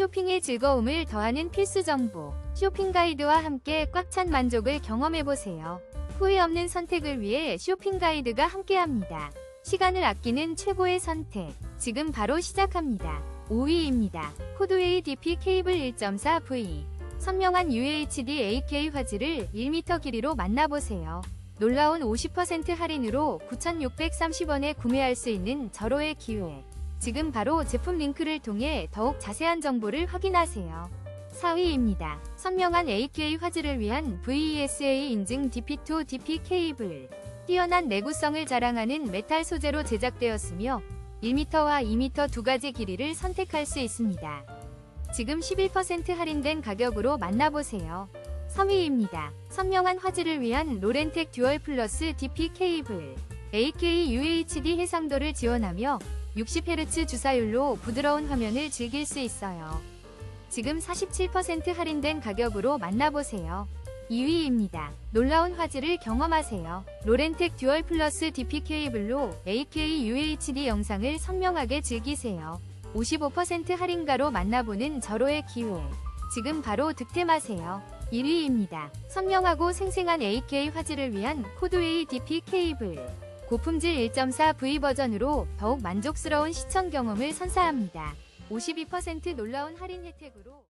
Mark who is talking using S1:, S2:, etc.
S1: 쇼핑의 즐거움을 더하는 필수 정보. 쇼핑 가이드와 함께 꽉 찬 만족을 경험해보세요. 후회 없는 선택을 위해 쇼핑 가이드가 함께합니다. 시간을 아끼는 최고의 선택. 지금 바로 시작합니다. 5위입니다. 코드웨이 DP 케이블 1.4V. 선명한 UHD 8K 화질을 1m 길이로 만나보세요. 놀라운 50% 할인으로 9,630원에 구매할 수 있는 절호의 기회. 지금 바로 제품 링크를 통해 더욱 자세한 정보를 확인하세요. 4위입니다. 선명한 8K 화질을 위한 VESA 인증 DP2 DP 케이블. 뛰어난 내구성을 자랑하는 메탈 소재로 제작되었으며 1m와 2m 두 가지 길이를 선택할 수 있습니다. 지금 11% 할인된 가격으로 만나보세요. 3위입니다. 선명한 화질을 위한 로렌텍 듀얼 플러스 DP 케이블. AK UHD 해상도를 지원하며 60Hz 주사율로 부드러운 화면을 즐길 수 있어요. 지금 47% 할인된 가격으로 만나보세요. 2위입니다. 놀라운 화질을 경험하세요. 로렌텍 듀얼 플러스 DP 케이블로 AK UHD 영상을 선명하게 즐기세요. 55% 할인가로 만나보는 절호의 기회. 지금 바로 득템하세요. 1위입니다. 선명하고 생생한 AK 화질을 위한 코드웨이 DP 케이블. 고품질 1.4V 버전으로 더욱 만족스러운 시청 경험을 선사합니다. 52% 놀라운 할인 혜택으로